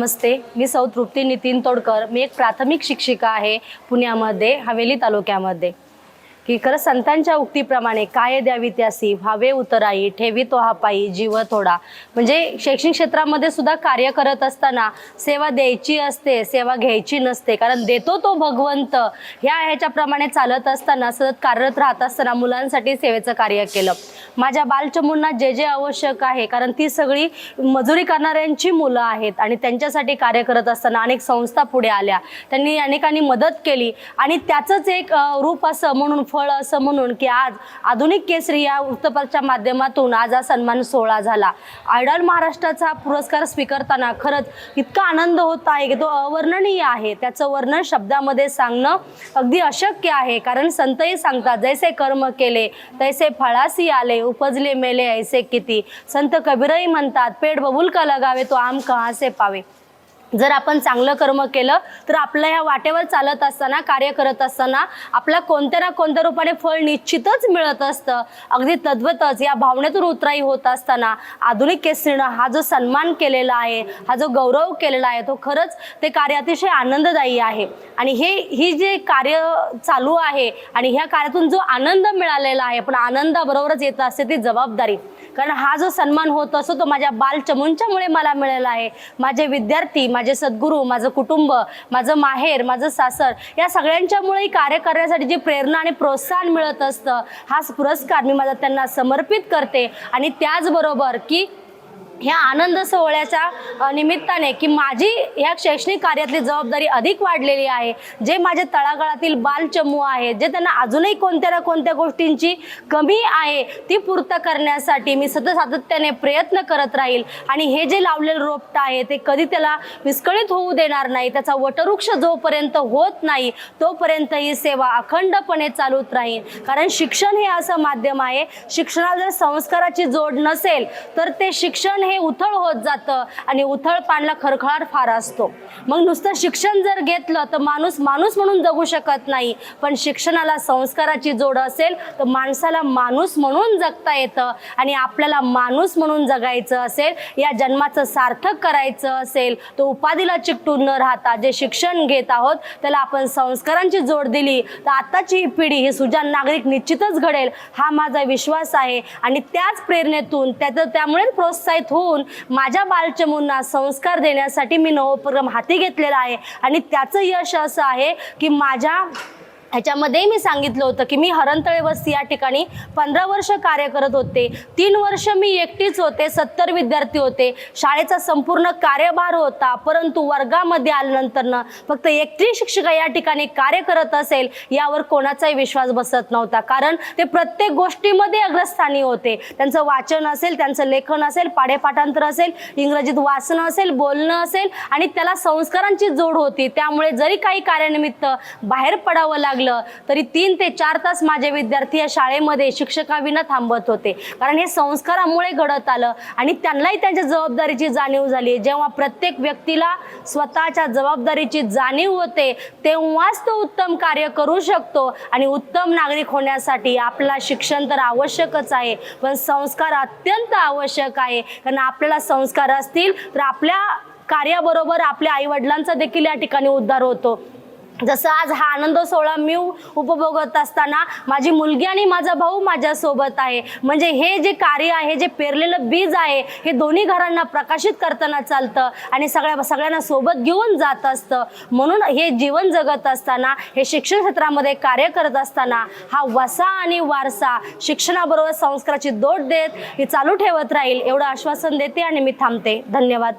नमस्ते मी सौ तृप्ती नितीन तोडकर. मी एक प्राथमिक शिक्षिका आहे पुण्यामध्ये हवेली तालुक्यामध्ये. की खरं संतांच्या उक्तीप्रमाणे काय द्यावी त्यासी व्हावे उतराई ठेवी तो हापाई पायी जीव थोडा. म्हणजे शैक्षणिक क्षेत्रामध्ये सुद्धा कार्य करत असताना सेवा द्यायची असते सेवा घ्यायची नसते. कारण देतो तो भगवंत. ह्या ह्याच्याप्रमाणे चालत असताना सतत कार्यरत राहत असताना मुलांसाठी सेवेचं कार्य केलं. माझ्या बालचमूंना जे जे आवश्यक आहे कारण ती सगळी मजुरी करणाऱ्यांची मुलं आहेत आणि त्यांच्यासाठी कार्य करत असताना अनेक संस्था पुढे आल्या. त्यांनी अनेकांनी मदत केली आणि त्याचंच एक रूप असं म्हणून फळ असं म्हणून की आज आधुनिक केसरी या वृत्तपत्राच्या माध्यमातून आज हा सन्मान सोहळा झाला. आयडॉल महाराष्ट्राचा पुरस्कार स्वीकारताना खरंच इतका आनंद होत आहे की तो अवर्णनीय आहे. त्याचं वर्णन शब्दामध्ये सांगणं अगदी अशक्य आहे कारण संतही सांगतात जैसे कर्म केले तैसे फळासी आले उपजले मेले ऐसे किती? संत कबीरही म्हणतात पेट बबुल का लगावे तो आम कहासे पावे? जर आपण चांगलं कर्म केलं तर आपल्या ह्या वाटेवर चालत असताना कार्य करत असताना आपल्या कोणत्या ना कोणत्या रूपाने फळ निश्चितच मिळत असतं. अगदी तद्वतच या भावनेतून उतराई होत असताना आधुनिक केसरीनं हा जो सन्मान केलेला आहे हा जो गौरव केलेला आहे तो खरंच ते कार्य अतिशय आनंददायी आहे. आणि हे ही जे कार्य चालू आहे आणि ह्या कार्यातून जो आनंद मिळालेला आहे पण आनंदाबरोबरच येत असते ती जबाबदारी. कारण हा जो सन्मान होत असतो तो माझ्या बालचमूंच्यामुळे मला मिळाला आहे. माझे विद्यार्थी माझे सद्गुरू माझं कुटुंब माझं माहेर माझं सासर या सगळ्यांच्यामुळे कार्य करण्यासाठी जी प्रेरणा आणि प्रोत्साहन मिळत असतं हा पुरस्कार मी माझा त्यांना समर्पित करते. आणि त्याचबरोबर की ह्या आनंद सोहळ्याच्या निमित्ताने की माझी ह्या शैक्षणिक कार्यातली जबाबदारी अधिक वाढलेली आहे. जे माझे तळागाळातील बालचमू आहेत जे त्यांना अजूनही कोणत्या ना कोणत्या गोष्टींची कमी आहे ती पूर्त करण्यासाठी मी सतत सातत्याने प्रयत्न करत राहील. आणि हे जे लावलेलं रोपट आहे ते कधी त्याला विस्कळीत होऊ देणार नाही त्याचा वटवृक्ष जोपर्यंत होत नाही तोपर्यंत ही सेवा अखंडपणे चालूच राहील. कारण शिक्षण हे असं माध्यम आहे शिक्षणाला जर संस्काराची जोड नसेल तर ते शिक्षण हे उथळ होत जातं आणि उथळ पाणला खरखळाट फार असतो. मग नुसतं शिक्षण जर घेतलं तर माणूस माणूस म्हणून जगू शकत नाही. पण शिक्षणाला संस्काराची जोड असेल तर माणसाला माणूस म्हणून जगता येतं आणि आपल्याला माणूस म्हणून जगायचं असेल या जन्माचं सार्थक करायचं असेल तर उपाधीला चिकटून न राहता जे शिक्षण घेत आहोत त्याला आपण संस्कारांची जोड दिली तर आताची ही पिढी ही सुजान नागरिक निश्चितच घडेल. हा माझा विश्वास आहे आणि त्याच प्रेरणेतून त्याचं त्यामुळे प्रोत्साहित होऊन होऊन माझ्या बालचमूंना संस्कार देण्यासाठी मी नवोपक्रम हाती घेतलेला आहे. आणि त्याचं यश असं आहे की माझ्या ह्याच्यामध्ये मी सांगितलं होतं की मी हरणतळे वस्ती या ठिकाणी पंधरा वर्ष कार्य करत होते. तीन वर्ष मी एकटीच होते सत्तर विद्यार्थी होते. शाळेचा संपूर्ण कार्यभार होता परंतु वर्गामध्ये आल्यानंतरनं फक्त एकटी शिक्षिका या ठिकाणी कार्य करत असेल यावर कोणाचाही विश्वास बसत नव्हता. कारण ते प्रत्येक गोष्टीमध्ये अग्रस्थानी होते. त्यांचं वाचन असेल त्यांचं लेखन असेल पाढेपाठांतर असेल इंग्रजीत वाचणं असेल बोलणं असेल आणि त्याला संस्कारांची जोड होती. त्यामुळे जरी काही कार्यानिमित्त बाहेर पडावं लागलं तरी तीन ते चार तास माझे विद्यार्थी या शाळेमध्ये शिक्षकाविना थांबत होते. कारण हे संस्कारामुळे घडत आलं आणि त्यांनाही त्यांच्या जबाबदारीची जाणीव झाली. जेव्हा प्रत्येक व्यक्तीला स्वतःच्या जबाबदारीची जाणीव होते तेव्हाच तो उत्तम कार्य करू शकतो आणि उत्तम नागरिक होण्यासाठी आपला शिक्षण तर आवश्यकच आहे पण संस्कार अत्यंत आवश्यक आहे. कारण आपल्याला संस्कार असतील तर आपल्या कार्याबरोबर आपल्या आईवडिलांचा देखील या ठिकाणी उद्धार होतो. जसं आज हा आनंद सोहळा मी उपभोगत असताना माझी मुलगी आणि माझा भाऊ माझ्यासोबत आहे. म्हणजे हे जे कार्य आहे जे पेरलेलं बीज आहे हे दोन्ही घरांना प्रकाशित करताना चालतं आणि सगळ्या सगळ्यांना सोबत घेऊन जात असतं. म्हणून हे जीवन जगत असताना हे शिक्षण क्षेत्रामध्ये कार्य करत असताना हा वसा आणि वारसा शिक्षणाबरोबर संस्काराची दोट देत हे चालू ठेवत राहील एवढं आश्वासन देते आणि मी थांबते. धन्यवाद.